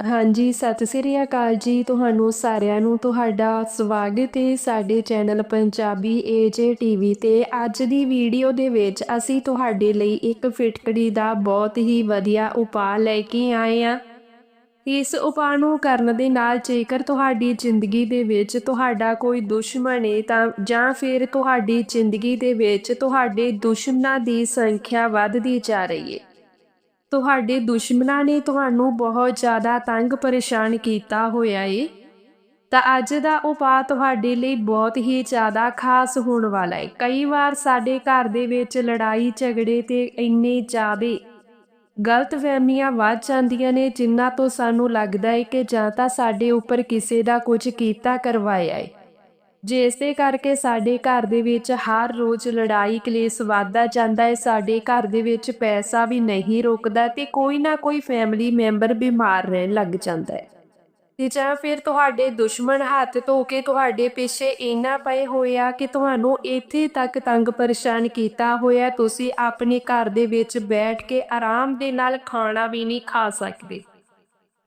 ਹਾਂਜੀ, ਸਤਿ ਸ੍ਰੀ ਅਕਾਲ ਜੀ। ਤੁਹਾਨੂੰ ਸਾਰਿਆਂ ਨੂੰ ਤੁਹਾਡਾ ਸਵਾਗਤ ਹੈ ਸਾਡੇ ਚੈਨਲ ਪੰਜਾਬੀ ਏਜੇ ਟੀਵੀ ਤੇ। ਅੱਜ ਦੀ ਵੀਡੀਓ ਦੇ ਵਿੱਚ ਅਸੀਂ ਤੁਹਾਡੇ ਲਈ ਇੱਕ ਫਿਟਕੜੀ ਦਾ ਬਹੁਤ ਹੀ ਵਧੀਆ ਉਪਾਅ ਲੈ ਕੇ ਆਏ ਹਾਂ। ਇਸ ਉਪਾਅ ਨੂੰ ਕਰਨ ਦੇ ਨਾਲ ਜੇਕਰ ਤੁਹਾਡੀ ਜ਼ਿੰਦਗੀ ਦੇ ਵਿੱਚ ਤੁਹਾਡਾ ਕੋਈ ਦੁਸ਼ਮਣ ਹੈ ਤਾਂ ਜਾਂ ਫਿਰ ਤੁਹਾਡੀ ਜ਼ਿੰਦਗੀ ਦੇ ਵਿੱਚ ਤੁਹਾਡੇ ਦੁਸ਼ਮਣਾਂ ਦੀ ਸੰਖਿਆ ਵੱਧਦੀ ਜਾ ਰਹੀ ਹੈ ਤੁਹਾਡੇ ਦੁਸ਼ਮਣਾਂ ਨੇ ਤੁਹਾਨੂੰ ਬਹੁਤ ਜ਼ਿਆਦਾ ਤੰਗ ਪਰੇਸ਼ਾਨ ਕੀਤਾ ਹੋਇਆ ਏ। ਤਾਂ ਅੱਜ ਦਾ ਉਪਾਅ ਤੁਹਾਡੇ ਲਈ ਬਹੁਤ ਹੀ ਜ਼ਿਆਦਾ ਖਾਸ ਹੋਣ ਵਾਲਾ ਹੈ ਕਈ ਵਾਰ ਸਾਡੇ ਘਰ ਦੇ ਵਿੱਚ ਲੜਾਈ, ਝਗੜੇ ਤੇ ਇੰਨੇ ਜ਼ਿਆਦੇ ਗਲਤਫਹਿਮੀਆਂ ਵੱਧ ਜਾਂਦੀਆਂ ਨੇ ਜਿਨ੍ਹਾਂ ਤੋਂ ਸਾਨੂੰ ਲੱਗਦਾ ਹੈ ਕਿ ਜਾਂ ਤਾਂ ਸਾਡੇ ਉੱਪਰ ਕਿਸੇ ਦਾ ਕੁਝ ਕੀਤਾ ਕਰਵਾਇਆ ਹੈ ਜਿਸ ਦੇ ਕਰਕੇ ਸਾਡੇ ਘਰ ਦੇ ਵਿੱਚ ਹਰ ਰੋਜ਼ ਲੜਾਈ, ਕਲੇਸ਼ ਵੱਧਦਾ ਜਾਂਦਾ ਹੈ, ਸਾਡੇ ਘਰ ਦੇ ਵਿੱਚ ਪੈਸਾ ਵੀ ਨਹੀਂ ਰੁਕਦਾ ਤੇ ਕੋਈ ਨਾ ਕੋਈ ਫੈਮਿਲੀ ਮੈਂਬਰ ਬਿਮਾਰ ਰਹਿਣ ਲੱਗ ਜਾਂਦਾ ਹੈ। ਤੇ ਜਾਂ ਫਿਰ ਤੁਹਾਡੇ ਦੁਸ਼ਮਣ ਹੱਥ ਧੋ ਕੇ ਤੁਹਾਡੇ ਪਿੱਛੇ ਇੰਨਾ ਪਏ ਹੋਏ ਆ ਕਿ ਤੁਹਾਨੂੰ ਇੱਥੇ ਤੱਕ ਤੰਗ ਪਰੇਸ਼ਾਨ ਕੀਤਾ ਹੋਇਆ, ਤੁਸੀਂ ਆਪਣੇ ਘਰ ਦੇ ਵਿੱਚ ਬੈਠ ਕੇ ਆਰਾਮ ਦੇ ਨਾਲ ਖਾਣਾ ਵੀ ਨਹੀਂ ਖਾ ਸਕਦੇ।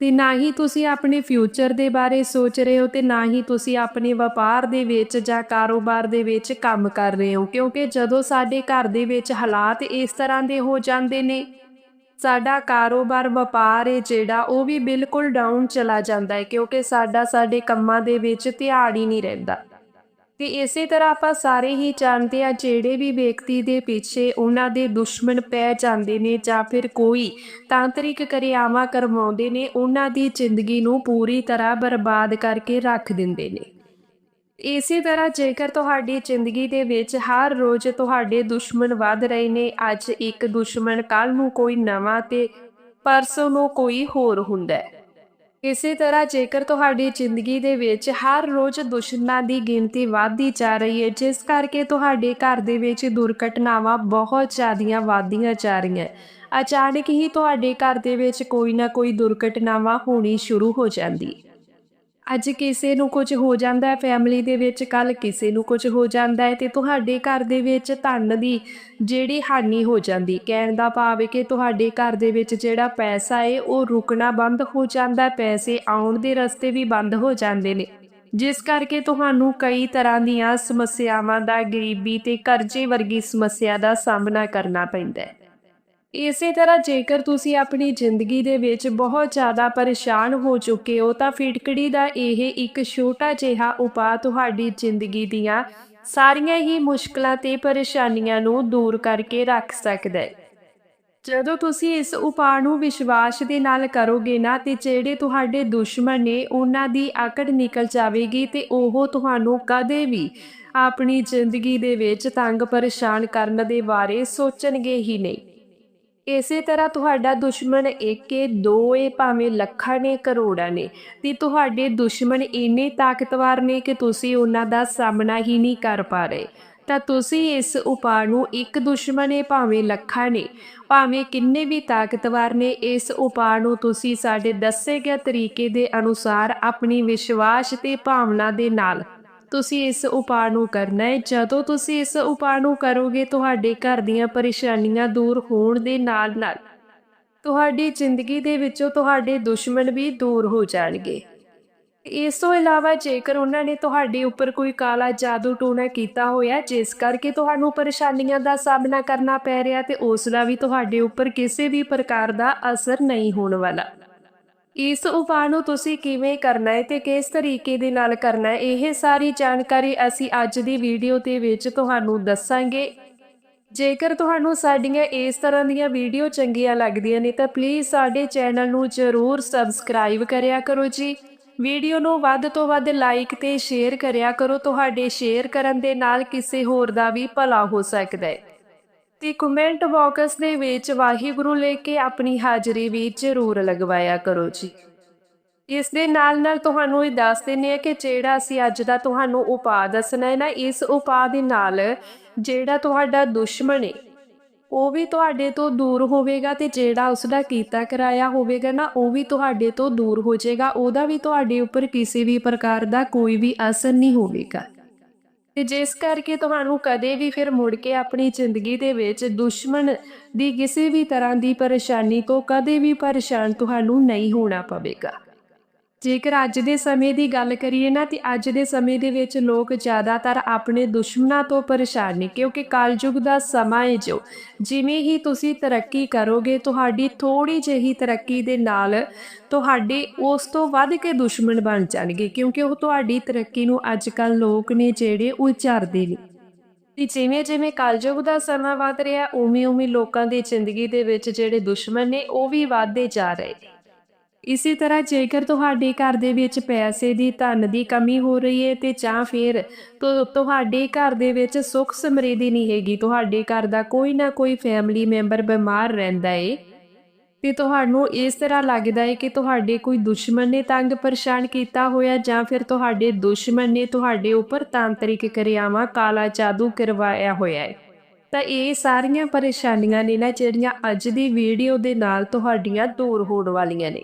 ਤੇ ਨਾ ਹੀ ਤੁਸੀਂ ਆਪਣੇ ਫਿਊਚਰ ਦੇ ਬਾਰੇ ਸੋਚ ਰਹੇ ਹੋ ਤੇ ਨਾ ਹੀ ਤੁਸੀਂ ਆਪਣੇ ਵਪਾਰ ਦੇ ਵਿੱਚ ਜਾਂ ਕਾਰੋਬਾਰ ਦੇ ਵਿੱਚ ਕੰਮ ਕਰ ਰਹੇ ਹੋ, ਕਿਉਂਕਿ ਜਦੋਂ ਸਾਡੇ ਘਰ ਦੇ ਵਿੱਚ ਹਾਲਾਤ ਇਸ ਤਰ੍ਹਾਂ ਦੇ ਹੋ ਜਾਂਦੇ ਨੇ, ਸਾਡਾ ਕਾਰੋਬਾਰ, ਵਪਾਰ ਹੈ ਜਿਹੜਾ, ਉਹ ਵੀ ਬਿਲਕੁਲ ਡਾਊਨ ਚਲਾ ਜਾਂਦਾ ਹੈ, ਕਿਉਂਕਿ ਸਾਡਾ, ਸਾਡੇ ਕੰਮਾਂ ਦੇ ਵਿੱਚ ਧਿਆਨ ਹੀ ਨਹੀਂ ਰਹਿੰਦਾ। ਤੇ ਇਸੇ ਤਰ੍ਹਾਂ ਆਪਾਂ ਸਾਰੇ ਹੀ ਜਾਣਦੇ ਆ ਜਿਹੜੇ ਵੀ ਵਿਅਕਤੀ ਦੇ ਪਿੱਛੇ ਉਹਨਾਂ ਦੇ ਦੁਸ਼ਮਣ ਪੈ ਜਾਂਦੇ ਨੇ ਜਾਂ ਫਿਰ ਕੋਈ ਤਾਂਤਰਿਕ ਕਿਰਿਆਵਾਂ ਕਰਵਾਉਂਦੇ ਨੇ, ਉਹਨਾਂ ਦੀ ਜ਼ਿੰਦਗੀ ਨੂੰ ਪੂਰੀ ਤਰ੍ਹਾਂ ਬਰਬਾਦ ਕਰਕੇ ਰੱਖ ਦਿੰਦੇ ਨੇ। ਇਸੇ ਤਰ੍ਹਾਂ ਜੇਕਰ ਤੁਹਾਡੀ ਜ਼ਿੰਦਗੀ ਦੇ ਵਿੱਚ ਹਰ ਰੋਜ਼ ਤੁਹਾਡੇ ਦੁਸ਼ਮਣ ਵੱਧ ਰਹੇ ਨੇ, ਅੱਜ ਇੱਕ ਦੁਸ਼ਮਣ ਕੱਲ ਨੂੰ ਕੋਈ ਨਵਾਂ ਤੇ ਪਰਸੋਂ ਨੂੰ ਕੋਈ ਹੋਰ ਹੁੰਦਾ ਹੈ। ਇਸੇ ਤਰ੍ਹਾਂ ਜੇਕਰ ਤੁਹਾਡੀ ਜ਼ਿੰਦਗੀ ਦੇ ਵਿੱਚ ਹਰ ਰੋਜ਼ ਦੁਸ਼ਮਣਾਂ ਦੀ ਗਿਣਤੀ ਵਧਦੀ ਜਾ ਰਹੀ ਹੈ, ਜਿਸ ਕਰਕੇ ਤੁਹਾਡੇ ਘਰ ਦੇ ਵਿੱਚ ਦੁਰਘਟਨਾਵਾਂ ਬਹੁਤ ਜ਼ਿਆਦੀਆਂ ਵਧਦੀਆਂ ਜਾ ਰਹੀਆਂ ਅਚਾਨਕ ਹੀ ਤੁਹਾਡੇ ਘਰ ਦੇ ਵਿੱਚ ਕੋਈ ਨਾ ਕੋਈ ਦੁਰਘਟਨਾਵਾਂ ਹੋਣੀ ਸ਼ੁਰੂ ਹੋ ਜਾਂਦੀ ਅੱਜ ਕਿਸੇ ਨੂੰ ਕੁਝ ਹੋ ਜਾਂਦਾ ਹੈ ਫੈਮਿਲੀ ਦੇ ਵਿੱਚ ਕੱਲ ਕਿਸੇ ਨੂੰ ਕੁਝ ਹੋ ਜਾਂਦਾ ਹੈ ਤੇ ਤੁਹਾਡੇ ਘਰ ਦੇ ਵਿੱਚ ਧਨ ਦੀ ਜਿਹੜੀ ਹਾਨੀ ਹੋ ਜਾਂਦੀ, ਕਹਿਣ ਦਾ ਭਾਵ ਹੈ ਕਿ ਤੁਹਾਡੇ ਘਰ ਦੇ ਵਿੱਚ ਜਿਹੜਾ ਪੈਸਾ ਹੈ, ਉਹ ਰੁਕਣਾ ਬੰਦ ਹੋ ਜਾਂਦਾ, ਪੈਸੇ ਆਉਣ ਦੇ ਰਸਤੇ ਵੀ ਬੰਦ ਹੋ ਜਾਂਦੇ ਨੇ। ਜਿਸ ਕਰਕੇ ਤੁਹਾਨੂੰ ਕਈ ਤਰ੍ਹਾਂ ਦੀਆਂ ਸਮੱਸਿਆਵਾਂ ਦਾ, ਗਰੀਬੀ ਤੇ ਕਰਜ਼ੇ ਵਰਗੀ ਸਮੱਸਿਆ ਦਾ ਸਾਹਮਣਾ ਕਰਨਾ ਪੈਂਦਾ ਹੈ। ਇਸੇ ਤਰ੍ਹਾਂ ਜੇਕਰ ਤੁਸੀਂ ਆਪਣੀ ਜ਼ਿੰਦਗੀ ਦੇ ਵਿੱਚ ਬਹੁਤ ਜ਼ਿਆਦਾ ਪਰੇਸ਼ਾਨ ਹੋ ਚੁੱਕੇ ਹੋ, ਤਾਂ ਫਿਟਕੜੀ ਦਾ ਇਹ ਇੱਕ ਛੋਟਾ ਜਿਹਾ ਉਪਾਅ ਤੁਹਾਡੀ ਜ਼ਿੰਦਗੀ ਦੀਆਂ ਸਾਰੀਆਂ ਹੀ ਮੁਸ਼ਕਲਾਂ ਤੇ ਪਰੇਸ਼ਾਨੀਆਂ ਨੂੰ ਦੂਰ ਕਰਕੇ ਰੱਖ ਸਕਦਾ ਹੈ। ਜਦੋਂ ਤੁਸੀਂ ਇਸ ਉਪਾਅ ਨੂੰ ਵਿਸ਼ਵਾਸ ਦੇ ਨਾਲ ਕਰੋਗੇ ਨਾ, ਤੇ ਜਿਹੜੇ ਤੁਹਾਡੇ ਦੁਸ਼ਮਣ ਨੇ ਉਹਨਾਂ ਦੀ ਆਕੜ ਨਿਕਲ ਜਾਵੇਗੀ ਤੇ ਉਹ ਤੁਹਾਨੂੰ ਕਦੇ ਵੀ ਆਪਣੀ ਜ਼ਿੰਦਗੀ ਦੇ ਵਿੱਚ ਤੰਗ ਪਰੇਸ਼ਾਨ ਕਰਨ ਦੇ ਬਾਰੇ ਸੋਚਣਗੇ ਹੀ ਨਹੀਂ। ਇਸੇ ਤਰ੍ਹਾਂ ਤੁਹਾਡਾ ਦੁਸ਼ਮਣ ਇੱਕ ਏ ਦੋ ਏ ਭਾਵੇਂ ਲੱਖਾਂ ਨੇ, ਕਰੋੜਾਂ ਨੇ। ਤੇ ਤੁਹਾਡੇ ਦੁਸ਼ਮਣ ਇੰਨੇ ਤਾਕਤਵਰ ਨੇ ਕਿ ਤੁਸੀਂ ਉਹਨਾਂ ਦਾ ਸਾਹਮਣਾ ਹੀ ਨਹੀਂ ਕਰ ਪਾ ਰਹੇ। ਤਾਂ ਤੁਸੀਂ ਇਸ ਉਪਾਅ ਨੂੰ ਇੱਕ ਦੁਸ਼ਮਣ ਏ ਭਾਵੇਂ ਲੱਖਾਂ ਨੇ, ਭਾਵੇਂ ਕਿੰਨੇ ਵੀ ਤਾਕਤਵਰ ਨੇ, ਇਸ ਉਪਾਅ ਨੂੰ ਤੁਸੀਂ ਸਾਡੇ ਦੱਸੇ ਗਏ ਤਰੀਕੇ ਦੇ ਅਨੁਸਾਰ ਆਪਣੀ ਵਿਸ਼ਵਾਸ ਤੇ ਭਾਵਨਾ ਦੇ ਨਾਲ ਤੁਸੀਂ ਇਸ ਉਪਾਅ ਨੂੰ ਕਰਨਾ ਹੈ। ਜਦੋਂ ਤੁਸੀਂ ਇਸ ਉਪਾਅ ਨੂੰ ਕਰੋਗੇ, ਤੁਹਾਡੇ ਘਰ ਦੀਆਂ ਪਰੇਸ਼ਾਨੀਆਂ ਦੂਰ ਹੋਣ ਦੇ ਨਾਲ-ਨਾਲ ਤੁਹਾਡੀ ਜ਼ਿੰਦਗੀ ਦੇ ਵਿੱਚੋਂ ਤੁਹਾਡੇ ਦੁਸ਼ਮਣ ਵੀ ਦੂਰ ਹੋ ਜਾਣਗੇ। ਇਸ ਤੋਂ ਇਲਾਵਾ ਜੇਕਰ ਉਹਨਾਂ ਨੇ ਤੁਹਾਡੇ ਉੱਪਰ ਕੋਈ ਕਾਲਾ ਜਾਦੂ ਟੂਣਾ ਕੀਤਾ ਹੋਇਆ, ਜਿਸ ਕਰਕੇ ਤੁਹਾਨੂੰ ਪਰੇਸ਼ਾਨੀਆਂ ਦਾ ਸਾਹਮਣਾ ਕਰਨਾ ਪੈ ਰਿਹਾ, ਤੇ ਉਸ ਦਾ ਵੀ ਤੁਹਾਡੇ ਉੱਪਰ ਕਿਸੇ ਵੀ ਪ੍ਰਕਾਰ ਦਾ ਅਸਰ ਨਹੀਂ ਹੋਣ ਵਾਲਾ। ਇਸ ਉਪਾਅ ਨੂੰ ਤੁਸੀਂ ਕਿਵੇਂ ਕਰਨਾ ਹੈ ਤੇ ਕਿਸ ਤਰੀਕੇ ਦੇ ਨਾਲ ਕਰਨਾ ਹੈ, ਇਹ ਸਾਰੀ ਜਾਣਕਾਰੀ ਅਸੀਂ ਅੱਜ ਦੀ ਵੀਡੀਓ ਦੇ ਵਿੱਚ ਤੁਹਾਨੂੰ ਦੱਸਾਂਗੇ। ਜੇਕਰ ਤੁਹਾਨੂੰ ਸਾਡੀਆਂ ਇਸ ਤਰ੍ਹਾਂ ਦੀਆਂ ਵੀਡੀਓ ਚੰਗੀਆਂ ਲੱਗਦੀਆਂ ਨੇ, ਤਾਂ ਪਲੀਜ਼ ਸਾਡੇ ਚੈਨਲ ਨੂੰ ਜ਼ਰੂਰ ਸਬਸਕ੍ਰਾਈਬ ਕਰਿਆ ਕਰੋ ਜੀ। ਵੀਡੀਓ ਨੂੰ ਵੱਧ ਤੋਂ ਵੱਧ ਲਾਈਕ ਤੇ ਸ਼ੇਅਰ ਕਰਿਆ ਕਰੋ, ਤੁਹਾਡੇ ਸ਼ੇਅਰ ਕਰਨ ਦੇ ਨਾਲ ਕਿਸੇ ਹੋਰ ਦਾ ਵੀ ਭਲਾ ਹੋ ਸਕਦਾ ਹੈ। ਤੇ ਕਮੈਂਟ ਬਾਕਸ ਦੇ ਵਿੱਚ ਵਾਹਿਗੁਰੂ ਲੈ ਕੇ ਆਪਣੀ ਹਾਜ਼ਰੀ ਵੀ ਜ਼ਰੂਰ ਲਗਵਾਇਆ ਕਰੋ ਜੀ। ਇਸ ਦੇ ਨਾਲ ਨਾਲ ਤੁਹਾਨੂੰ ਇਹ ਦੱਸ ਦਿੰਨੇ ਆ ਕਿ ਜਿਹੜਾ ਅਸੀਂ ਅੱਜ ਦਾ ਤੁਹਾਨੂੰ ਉਪਾਅ ਦੱਸਣਾ ਹੈ ਨਾ, ਇਸ ਉਪਾਅ ਦੇ ਨਾਲ ਜਿਹੜਾ ਤੁਹਾਡਾ ਦੁਸ਼ਮਣ ਹੈ, ਉਹ ਵੀ ਤੁਹਾਡੇ ਤੋਂ ਦੂਰ ਹੋਵੇਗਾ ਤੇ ਜਿਹੜਾ ਉਸ ਦਾ ਕੀਤਾ ਕਰਾਇਆ ਹੋਵੇਗਾ ਨਾ, ਉਹ ਵੀ ਤੁਹਾਡੇ ਤੋਂ ਦੂਰ ਹੋ ਜਾਏਗਾ, ਉਹਦਾ ਵੀ ਤੁਹਾਡੇ ਉੱਪਰ ਕਿਸੇ ਵੀ ਪ੍ਰਕਾਰ ਦਾ ਕੋਈ ਵੀ ਅਸਰ ਨਹੀਂ ਹੋਵੇਗਾ। ਤੇ ਜਿਸ ਕਰਕੇ ਤੁਹਾਨੂੰ ਕਦੇ ਵੀ ਫਿਰ ਮੁੜ ਕੇ ਆਪਣੀ ਜ਼ਿੰਦਗੀ ਦੇ ਵਿੱਚ ਦੁਸ਼ਮਣ ਦੀ ਕਿਸੇ ਵੀ ਤਰ੍ਹਾਂ ਦੀ ਪਰੇਸ਼ਾਨੀ ਤੋਂ ਕਦੇ ਵੀ ਪਰੇਸ਼ਾਨ ਤੁਹਾਨੂੰ ਨਹੀਂ ਹੋਣਾ ਪਵੇਗਾ। ਜੇਕਰ ਅੱਜ ਦੇ ਸਮੇਂ ਦੀ ਗੱਲ ਕਰੀਏ ਨਾ, ਤੇ ਅੱਜ ਦੇ ਸਮੇਂ ਦੇ ਵਿੱਚ ਲੋਕ ਜ਼ਿਆਦਾਤਰ ਆਪਣੇ ਦੁਸ਼ਮਣਾਂ ਤੋਂ ਪਰੇਸ਼ਾਨ ਨੇ, ਕਿਉਂਕਿ ਕਲਯੁਗ ਦਾ ਸਮਾਂ ਹੈ ਜੋ। ਜਿਵੇਂ ਹੀ ਤੁਸੀਂ ਤਰੱਕੀ ਕਰੋਗੇ, ਤੁਹਾਡੀ ਥੋੜੀ ਜਿਹੀ ਤਰੱਕੀ ਦੇ ਨਾਲ ਤੁਹਾਡੇ ਉਸ ਤੋਂ ਵੱਧ ਕੇ ਦੁਸ਼ਮਣ ਬਣ ਜਾਣਗੇ, ਕਿਉਂਕਿ ਉਹ ਤੁਹਾਡੀ ਤਰੱਕੀ ਨੂੰ ਅੱਜ ਕੱਲ ਲੋਕ ਨੇ ਜਿਹੜੇ ਉਹ ਝਰਦੇ ਨੇ। ਤੇ ਜਿਵੇਂ ਜਿਵੇਂ ਕਲਯੁਗ ਦਾ ਸਮਾਂ ਵੱਧ ਰਿਹਾ ਉਵੇਂ ਉਵੇਂ ਲੋਕਾਂ ਦੀ ਜ਼ਿੰਦਗੀ ਦੇ ਵਿੱਚ ਜਿਹੜੇ ਦੁਸ਼ਮਣ ਨੇ, ਉਹ ਵੀ ਵੱਧਦੇ ਜਾ ਰਹੇ ਨੇ। ਇਸੇ ਤਰ੍ਹਾਂ ਜੇਕਰ ਤੁਹਾਡੇ ਘਰ ਦੇ ਵਿੱਚ ਪੈਸੇ ਦੀ ਧਨ ਦੀ ਕਮੀ ਹੋ ਰਹੀ ਹੈ ਤੇ ਜਾਂ ਫਿਰ ਤੁਹਾਡੇ ਘਰ ਦੇ ਵਿੱਚ ਸੁੱਖ ਸਮਰਿੱਧੀ ਨਹੀਂ ਹੈਗੀ, ਤੁਹਾਡੇ ਘਰ ਦਾ ਕੋਈ ਨਾ ਕੋਈ ਫੈਮਿਲੀ ਮੈਂਬਰ ਬਿਮਾਰ ਰਹਿੰਦਾ ਏ, ਤੇ ਤੁਹਾਨੂੰ ਇਸ ਤਰ੍ਹਾਂ ਲੱਗਦਾ ਹੈ ਕਿ ਤੁਹਾਡੇ ਕੋਈ ਦੁਸ਼ਮਣ ਨੇ ਤੰਗ ਪਰੇਸ਼ਾਨ ਕੀਤਾ ਹੋਇਆ ਜਾਂ ਫਿਰ ਤੁਹਾਡੇ ਦੁਸ਼ਮਣ ਨੇ ਤੁਹਾਡੇ ਉੱਪਰ ਤਾਂਤਰਿਕ ਕਿਰਿਆਵਾਂ, ਕਾਲਾ ਜਾਦੂ ਕਰਵਾਇਆ ਹੋਇਆ ਹੈ ਤਾਂ ਇਹ ਸਾਰੀਆਂ ਪਰੇਸ਼ਾਨੀਆਂ ਨੇ ਨਾ ਜਿਹੜੀਆਂ ਅੱਜ ਦੀ ਵੀਡੀਓ ਦੇ ਨਾਲ ਤੁਹਾਡੀਆਂ ਦੂਰ ਹੋਣ ਵਾਲੀਆਂ ਨੇ।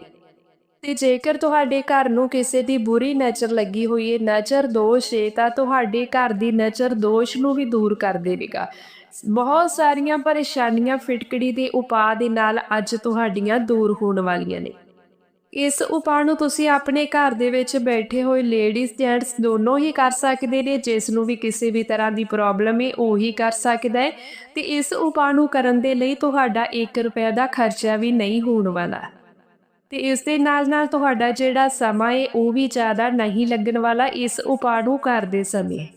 ਤੇ ਜੇਕਰ ਤੁਹਾਡੇ ਘਰ ਨੂੰ ਕਿਸੇ ਦੀ ਬੁਰੀ ਨਜ਼ਰ ਲੱਗੀ ਹੋਈ ਹੈ ਨਜ਼ਰ ਦੋਸ਼ ਹੈ ਤਾਂ ਤੁਹਾਡੇ ਘਰ ਦੀ ਨਜ਼ਰ ਦੋਸ਼ ਨੂੰ ਵੀ ਦੂਰ ਕਰ ਦੇਵੇਗਾ। ਬਹੁਤ ਸਾਰੀਆਂ ਪਰੇਸ਼ਾਨੀਆਂ ਫਿਟਕੜੀ ਦੇ ਉਪਾਅ ਦੇ ਨਾਲ ਅੱਜ ਤੁਹਾਡੀਆਂ ਦੂਰ ਹੋਣ ਵਾਲੀਆਂ ਨੇ। ਇਸ ਉਪਾਅ ਨੂੰ ਤੁਸੀਂ ਆਪਣੇ ਘਰ ਦੇ ਵਿੱਚ ਬੈਠੇ ਹੋਏ ਲੇਡੀਜ਼ ਜੈਂਟਸ ਦੋਨੋਂ ਹੀ ਕਰ ਸਕਦੇ ਨੇ, ਜਿਸ ਨੂੰ ਵੀ ਕਿਸੇ ਵੀ ਤਰ੍ਹਾਂ ਦੀ ਪ੍ਰੋਬਲਮ ਹੈ ਉਹ ਹੀ ਕਰ ਸਕਦਾ ਹੈ ਤੇ ਇਸ ਉਪਾਅ ਨੂੰ ਕਰਨ ਦੇ ਲਈ ਤੁਹਾਡਾ 1 ਰੁਪਏ ਦਾ ਖਰਚਾ ਵੀ ਨਹੀਂ ਹੋਣ ਵਾਲਾ। ਤੇ ਇਸ ਦੇ ਨਾਲ ਨਾਲ ਤੁਹਾਡਾ ਜਿਹੜਾ ਸਮਾਂ ਹੈ ਉਹ ਵੀ ਜ਼ਿਆਦਾ ਨਹੀਂ ਲੱਗਣ ਵਾਲਾ ਇਸ ਉਪਾਅ ਨੂੰ ਕਰਦੇ ਸਮੇਂ।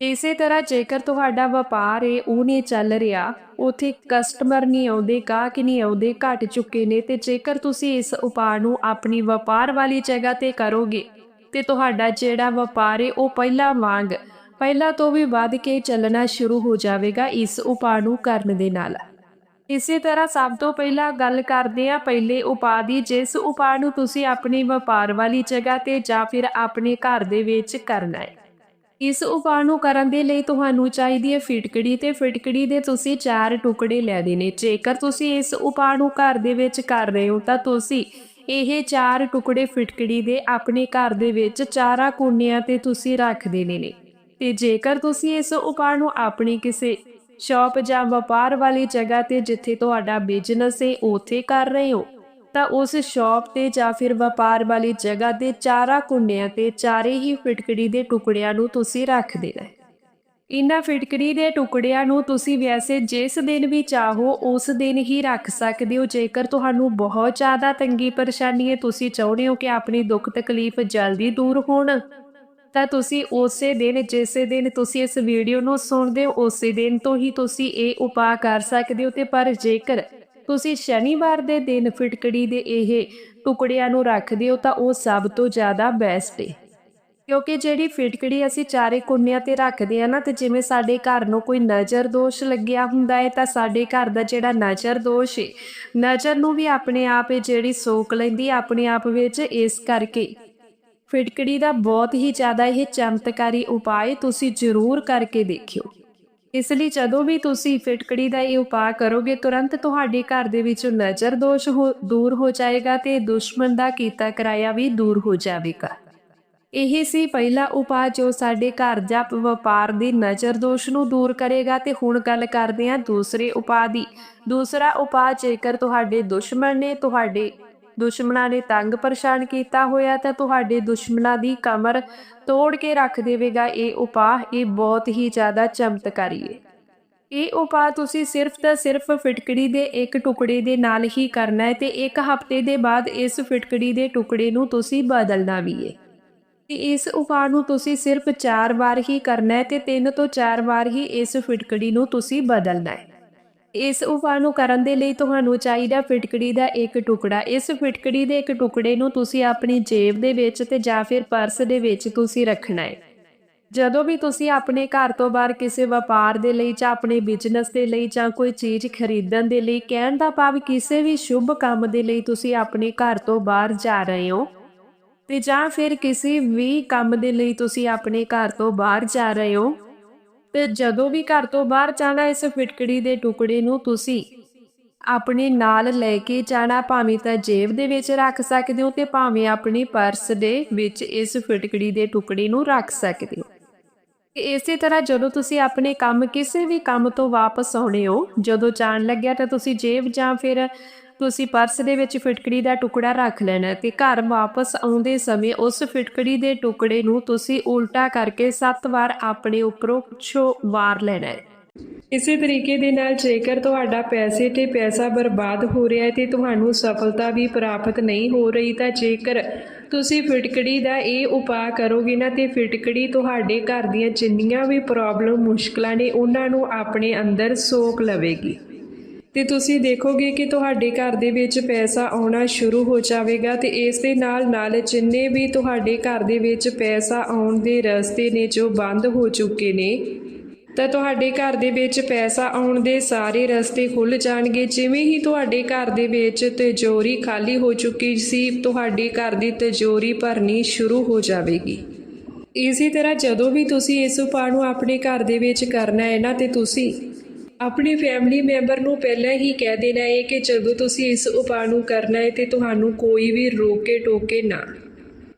ਇਸੇ ਤਰ੍ਹਾਂ ਜੇਕਰ ਤੁਹਾਡਾ ਵਪਾਰ ਏ, ਉਹ ਨਹੀਂ ਚੱਲ ਰਿਹਾ, ਉਥੇ ਕਸਟਮਰ ਨਹੀਂ ਆਉਂਦੇ, ਗਾਹਕ ਨਹੀਂ ਆਉਂਦੇ, ਘਟ ਚੁੱਕੇ ਨੇ, ਤੇ ਜੇਕਰ ਤੁਸੀਂ ਇਸ ਉਪਾਅ ਨੂੰ ਆਪਣੀ ਵਪਾਰ ਵਾਲੀ ਜਗ੍ਹਾ ਤੇ ਕਰੋਗੇ, ਤੇ ਤੁਹਾਡਾ ਜਿਹੜਾ ਵਪਾਰ ਏ, ਉਹ ਪਹਿਲਾਂ ਵਾਂਗ, ਪਹਿਲਾਂ ਤੋਂ ਵੀ ਵੱਧ ਕੇ ਚੱਲਣਾ ਸ਼ੁਰੂ ਹੋ ਜਾਵੇਗਾ ਇਸ ਉਪਾਅ ਨੂੰ ਕਰਨ ਦੇ ਨਾਲ। ਇਸੇ ਤਰ੍ਹਾਂ ਸਭ ਤੋਂ ਪਹਿਲਾਂ ਗੱਲ ਕਰਦੇ ਆ ਪਹਿਲੇ ਉਪਾਅ ਦੀ, ਜਿਸ ਉਪਾਅ ਨੂੰ ਤੁਸੀਂ ਆਪਣੀ ਵਪਾਰ ਵਾਲੀ ਜਗ੍ਹਾ ਤੇ ਜਾਂ ਫਿਰ ਆਪਣੇ ਘਰ ਦੇ ਵਿੱਚ ਕਰਨਾ ਹੈ। ਇਸ ਉਪਾਅ ਨੂੰ ਕਰਨ ਦੇ ਲਈ ਤੁਹਾਨੂੰ ਚਾਹੀਦੀ ਹੈ ਫਿਟਕੜੀ ਤੇ ਫਿਟਕੜੀ ਦੇ ਤੁਸੀਂ ਚਾਰ ਟੁਕੜੇ ਲੈ ਦੇਣੇ ਜੇਕਰ ਤੁਸੀਂ ਇਸ ਉਪਾਅ ਨੂੰ ਘਰ ਦੇ ਵਿੱਚ ਕਰ ਰਹੇ ਹੋ ਤਾਂ ਤੁਸੀਂ ਇਹ ਚਾਰ ਟੁਕੜੇ ਫਿਟਕੜੀ ਦੇ ਆਪਣੇ ਘਰ ਦੇ ਵਿੱਚ ਚਾਰਾਂ ਕੋਨਿਆਂ ਤੇ ਤੁਸੀਂ ਰੱਖ ਦੇਣੇ ਨੇ। ਤੇ ਜੇਕਰ ਤੁਸੀਂ ਇਸ ਉਪਾਅ ਨੂੰ ਆਪਣੀ ਕਿਸੇ ਸ਼ਾਪ ਜਾਂ ਵਪਾਰ ਵਾਲੀ ਜਗ੍ਹਾ ਤੇ ਜਿੱਥੇ ਤੁਹਾਡਾ ਬਿਜ਼ਨਸ ਹੈ ਉੱਥੇ ਕਰ ਰਹੇ ਹੋ। ਤਾਂ ਉਸ ਸ਼ਾਪ ਤੇ ਜਾਂ ਫਿਰ ਵਪਾਰ ਵਾਲੀ ਜਗ੍ਹਾ ਤੇ ਚਾਰਾ ਕੁੰਡਿਆਂ ਤੇ ਚਾਰੇ ਹੀ ਫਿਟਕੜੀ ਦੇ ਟੁਕੜਿਆਂ ਨੂੰ ਤੁਸੀਂ ਰੱਖ ਦੇਣਾ ਇਹਨਾਂ ਫਿਟਕੜੀ ਦੇ ਟੁਕੜਿਆਂ ਨੂੰ ਤੁਸੀਂ ਵੈਸੇ ਜਿਸ ਦਿਨ ਵੀ ਚਾਹੋ, ਉਸ ਦਿਨ ਹੀ ਰੱਖ ਸਕਦੇ ਹੋ। ਜੇਕਰ ਤੁਹਾਨੂੰ ਬਹੁਤ ਜ਼ਿਆਦਾ ਤੰਗੀ ਪਰੇਸ਼ਾਨੀ ਹੈ, ਤੁਸੀਂ ਚਾਹੁੰਦੇ ਹੋ ਕਿ ਆਪਣੀ ਦੁੱਖ ਤਕਲੀਫ ਜਲਦੀ ਦੂਰ ਹੋਣ। ਤਾਂ ਤੁਸੀਂ ਉਸੇ ਦਿਨ, ਜਿਸੇ ਦਿਨ ਤੁਸੀਂ ਇਸ ਵੀਡੀਓ ਨੂੰ ਸੁਣਦੇ ਹੋ, ਉਸੇ ਦਿਨ ਤੋਂ ਹੀ ਤੁਸੀਂ ਇਹ ਉਪਾਅ ਕਰ ਸਕਦੇ ਹੋ। ਤੇ ਪਰ ਜੇਕਰ ਤੁਸੀਂ ਸ਼ਨੀਵਾਰ ਦੇ ਦਿਨ ਫਿਟਕੜੀ ਦੇ ਇਹ ਟੁਕੜਿਆਂ ਨੂੰ ਰੱਖਦੇ ਹੋ, ਤਾਂ ਉਹ ਸਭ ਤੋਂ ਜ਼ਿਆਦਾ ਬੈਸਟ ਹੈ ਕਿਉਂਕਿ ਜਿਹੜੀ ਫਿਟਕੜੀ ਅਸੀਂ ਚਾਰੇ ਕੋਨਿਆਂ ਤੇ ਰੱਖਦੇ ਆ ਨਾ, ਤੇ ਜਿਵੇਂ ਸਾਡੇ ਘਰ ਨੂੰ ਕੋਈ ਨਜ਼ਰ ਦੋਸ਼ ਲੱਗਿਆ ਹੁੰਦਾ ਹੈ ਤਾਂ ਸਾਡੇ ਘਰ ਦਾ ਜਿਹੜਾ ਨਜ਼ਰ ਦੋਸ਼ ਹੈ ਨਜ਼ਰ ਨੂੰ ਵੀ ਆਪਣੇ ਆਪ ਇਹ ਜਿਹੜੀ ਸੋਕ ਲੈਂਦੀ ਆਪਣੇ ਆਪ ਵਿੱਚ ਇਸ ਕਰਕੇ ਫਿਟਕੜੀ ਦਾ ਬਹੁਤ ਹੀ ਜ਼ਿਆਦਾ ਇਹ ਚਮਤਕਾਰੀ ਉਪਾਅ ਤੁਸੀਂ ਜ਼ਰੂਰ ਕਰਕੇ ਦੇਖਿਓ। ਇਸ ਲਈ ਜਦੋਂ ਵੀ ਤੁਸੀਂ ਫਿਟਕੜੀ ਦਾ ਇਹ ਉਪਾਅ ਕਰੋਗੇ, ਤੁਰੰਤ ਤੁਹਾਡੇ ਘਰ ਦੇ ਵਿੱਚੋਂ ਨਜ਼ਰ ਦੋਸ਼ ਹੋ- ਦੂਰ ਹੋ ਜਾਏਗਾ ਤੇ ਦੁਸ਼ਮਣ ਦਾ ਕੀਤਾ ਕਰਾਇਆ ਵੀ ਦੂਰ ਹੋ ਜਾਵੇਗਾ। ਇਹ ਸੀ ਪਹਿਲਾ ਉਪਾਅ ਜੋ ਸਾਡੇ ਘਰ ਜਾਂ ਵਪਾਰ ਦੀ ਨਜ਼ਰ ਦੋਸ਼ ਨੂੰ ਦੂਰ ਕਰੇਗਾ ਤੇ ਹੁਣ ਗੱਲ ਕਰਦੇ ਹਾਂ ਦੂਸਰੇ ਉਪਾਅ ਦੀ। ਦੂਸਰਾ ਉਪਾਅ ਜੇਕਰ ਤੁਹਾਡੇ ਦੁਸ਼ਮਣ ਨੇ, ਤੁਹਾਡੇ ਦੁਸ਼ਮਣਾਂ ਨੇ ਤੰਗ ਪਰੇਸ਼ਾਨ ਕੀਤਾ ਹੋਇਆ ਤਾਂ ਤੁਹਾਡੇ ਦੁਸ਼ਮਣਾਂ ਦੀ ਕਮਰ ਤੋੜ ਕੇ ਰੱਖ ਦੇਵੇਗਾ। ਇਹ ਉਪਾਅ ਇਹ ਬਹੁਤ ਹੀ ਜ਼ਿਆਦਾ ਚਮਤਕਾਰੀ ਹੈ। ਇਹ ਉਪਾਅ ਤੁਸੀਂ ਸਿਰਫ ਤਾਂ ਸਿਰਫ ਫਿਟਕੜੀ ਦੇ ਇੱਕ ਟੁਕੜੇ ਦੇ ਨਾਲ ਹੀ ਕਰਨਾ ਹੈ ਤੇ ਇੱਕ ਹਫ਼ਤੇ ਦੇ ਬਾਅਦ ਇਸ ਫਿਟਕੜੀ ਦੇ ਟੁਕੜੇ ਨੂੰ ਤੁਸੀਂ ਬਦਲਣਾ ਵੀ ਹੈ। ਤੇ ਇਸ ਉਪਾਅ ਨੂੰ ਤੁਸੀਂ ਸਿਰਫ 4 ਵਾਰ ਹੀ ਕਰਨਾ ਹੈ ਤੇ 3 ਤੋਂ 4 ਵਾਰ ਹੀ ਇਸ ਫਿਟਕੜੀ ਨੂੰ ਤੁਸੀਂ ਬਦਲਣਾ ਹੈ। ਇਸ ਉਪਾਅ ਨੂੰ ਕਰਨ ਦੇ ਲਈ ਤੁਹਾਨੂੰ ਚਾਹੀਦਾ ਫਿਟਕੜੀ ਦਾ ਇੱਕ ਟੁਕੜਾ। ਇਸ ਫਿਟਕੜੀ ਦੇ ਇੱਕ ਟੁਕੜੇ ਨੂੰ ਤੁਸੀਂ ਆਪਣੀ ਜੇਬ ਦੇ ਵਿੱਚ ਤੇ ਜਾਂ ਫਿਰ ਪਰਸ ਦੇ ਵਿੱਚ ਤੁਸੀਂ ਰੱਖਣਾ ਹੈ। ਜਦੋਂ ਵੀ ਤੁਸੀਂ ਆਪਣੇ ਘਰ ਤੋਂ ਬਾਹਰ ਕਿਸੇ ਵਪਾਰ ਦੇ ਲਈ ਜਾਂ ਆਪਣੇ ਬਿਜ਼ਨਸ ਦੇ ਲਈ ਜਾਂ ਕੋਈ ਚੀਜ਼ ਖਰੀਦਣ ਦੇ ਲਈ ਕਹਿਣ ਦਾ ਭਾਵ ਕਿਸੇ ਵੀ ਸ਼ੁਭ ਕੰਮ ਦੇ ਲਈ ਤੁਸੀਂ ਆਪਣੇ ਘਰ ਤੋਂ ਬਾਹਰ ਜਾ ਰਹੇ ਹੋ ਤੇ ਜਾਂ ਫਿਰ ਕਿਸੇ ਵੀ ਕੰਮ ਦੇ ਲਈ ਤੁਸੀਂ ਆਪਣੇ ਘਰ ਤੋਂ ਬਾਹਰ ਜਾ ਰਹੇ ਹੋ ਤੇ ਜਦੋਂ ਵੀ ਘਰ ਤੋਂ ਬਾਹਰ ਜਾਣਾ ਇਸ ਫਿਟਕੜੀ ਦੇ ਟੁਕੜੇ ਨੂੰ ਤੁਸੀਂ ਆਪਣੇ ਨਾਲ ਲੈ ਕੇ ਜਾਣਾ, ਭਾਵੇਂ ਤਾਂ ਜੇਬ ਦੇ ਵਿੱਚ ਰੱਖ ਸਕਦੇ ਹੋ ਤੇ ਭਾਵੇਂ ਆਪਣੀ ਪਰਸ ਦੇ ਵਿੱਚ ਇਸ ਫਿਟਕੜੀ ਦੇ ਟੁਕੜੇ ਨੂੰ ਰੱਖ ਸਕਦੇ ਹੋ। ਇਸੇ ਤਰ੍ਹਾਂ ਜਦੋਂ ਤੁਸੀਂ ਆਪਣੇ ਕੰਮ, ਕਿਸੇ ਵੀ ਕੰਮ ਤੋਂ ਵਾਪਸ ਆਉਣੇ ਹੋ, ਜਦੋਂ ਜਾਣ ਲੱਗਿਆ ਤਾਂ ਤੁਸੀਂ ਜੇਬ ਜਾਂ ਫਿਰ ਤੁਸੀਂ ਪਰਸ ਦੇ ਵਿੱਚ ਫਿਟਕੜੀ ਦਾ ਟੁਕੜਾ ਰੱਖ ਲੈਣਾ ਹੈ ਤੇ ਘਰ ਵਾਪਸ ਆਉਂਦੇ ਸਮੇਂ ਉਸ ਫਿਟਕੜੀ ਦੇ ਟੁਕੜੇ ਨੂੰ ਤੁਸੀਂ ਉਲਟਾ ਕਰਕੇ 7 ਵਾਰ ਆਪਣੇ ਉੱਪਰੋਂ ਪਿੱਛੋਂ ਵਾਰ ਲੈਣਾ ਹੈ। ਇਸੇ ਤਰੀਕੇ ਦੇ ਨਾਲ ਜੇਕਰ ਤੁਹਾਡਾ ਪੈਸੇ ਤੇ ਪੈਸਾ ਬਰਬਾਦ ਹੋ ਰਿਹਾ ਹੈ ਤੇ ਤੁਹਾਨੂੰ ਸਫਲਤਾ ਵੀ ਪ੍ਰਾਪਤ ਨਹੀਂ ਹੋ ਰਹੀ ਤਾਂ ਜੇਕਰ ਤੁਸੀਂ ਫਿਟਕੜੀ ਦਾ ਇਹ ਉਪਾਅ ਕਰੋਗੇ ਨਾ ਤੇ ਫਿਟਕੜੀ ਤੁਹਾਡੇ ਘਰ ਦੀਆਂ ਜਿੰਨੀਆਂ ਵੀ ਪ੍ਰੋਬਲਮ ਮੁਸ਼ਕਲਾਂ ਨੇ ਉਹਨਾਂ ਨੂੰ ਆਪਣੇ ਅੰਦਰ ਸੋਖ ਲਵੇਗੀ। ਤੇ ਤੁਸੀਂ ਦੇਖੋਗੇ ਕਿ ਤੁਹਾਡੇ ਘਰ ਦੇ ਵਿੱਚ ਪੈਸਾ ਆਉਣਾ ਸ਼ੁਰੂ ਹੋ ਜਾਵੇਗਾ ਤੇ ਇਸ ਦੇ ਨਾਲ ਨਾਲ ਜਿੰਨੇ ਵੀ ਤੁਹਾਡੇ ਘਰ ਦੇ ਵਿੱਚ ਪੈਸਾ ਆਉਣ ਦੇ ਰਸਤੇ ਨੇ ਜੋ ਬੰਦ ਹੋ ਚੁੱਕੇ ਨੇ, ਤਾਂ ਤੁਹਾਡੇ ਘਰ ਦੇ ਵਿੱਚ ਪੈਸਾ ਆਉਣ ਦੇ ਸਾਰੇ ਰਸਤੇ ਖੁੱਲ ਜਾਣਗੇ। ਜਿਵੇਂ ਹੀ ਤੁਹਾਡੇ ਘਰ ਦੇ ਵਿੱਚ ਤਿਜੋਰੀ ਖਾਲੀ ਹੋ ਚੁੱਕੀ ਸੀ, ਤੁਹਾਡੇ ਘਰ ਦੀ ਤਿਜੋਰੀ ਭਰਨੀ ਸ਼ੁਰੂ ਹੋ ਜਾਵੇਗੀ। ਇਸੇ ਤਰ੍ਹਾਂ ਜਦੋਂ ਵੀ ਤੁਸੀਂ ਇਸ ਉਪਾਅ ਨੂੰ ਆਪਣੇ ਘਰ ਦੇ ਵਿੱਚ ਕਰਨਾ ਹੈ ਨਾ, ਤੇ ਤੁਸੀਂ ਆਪਣੇ ਫੈਮਿਲੀ ਮੈਂਬਰ ਨੂੰ ਪਹਿਲਾਂ ਹੀ ਕਹਿ ਦੇਣਾ ਹੈ ਕਿ ਜਦੋਂ ਤੁਸੀਂ ਇਸ ਉਪਾਅ ਨੂੰ ਕਰਨਾ ਹੈ ਤੇ ਤੁਹਾਨੂੰ ਕੋਈ ਵੀ ਰੋਕੇ ਟੋਕੇ ਨਾ।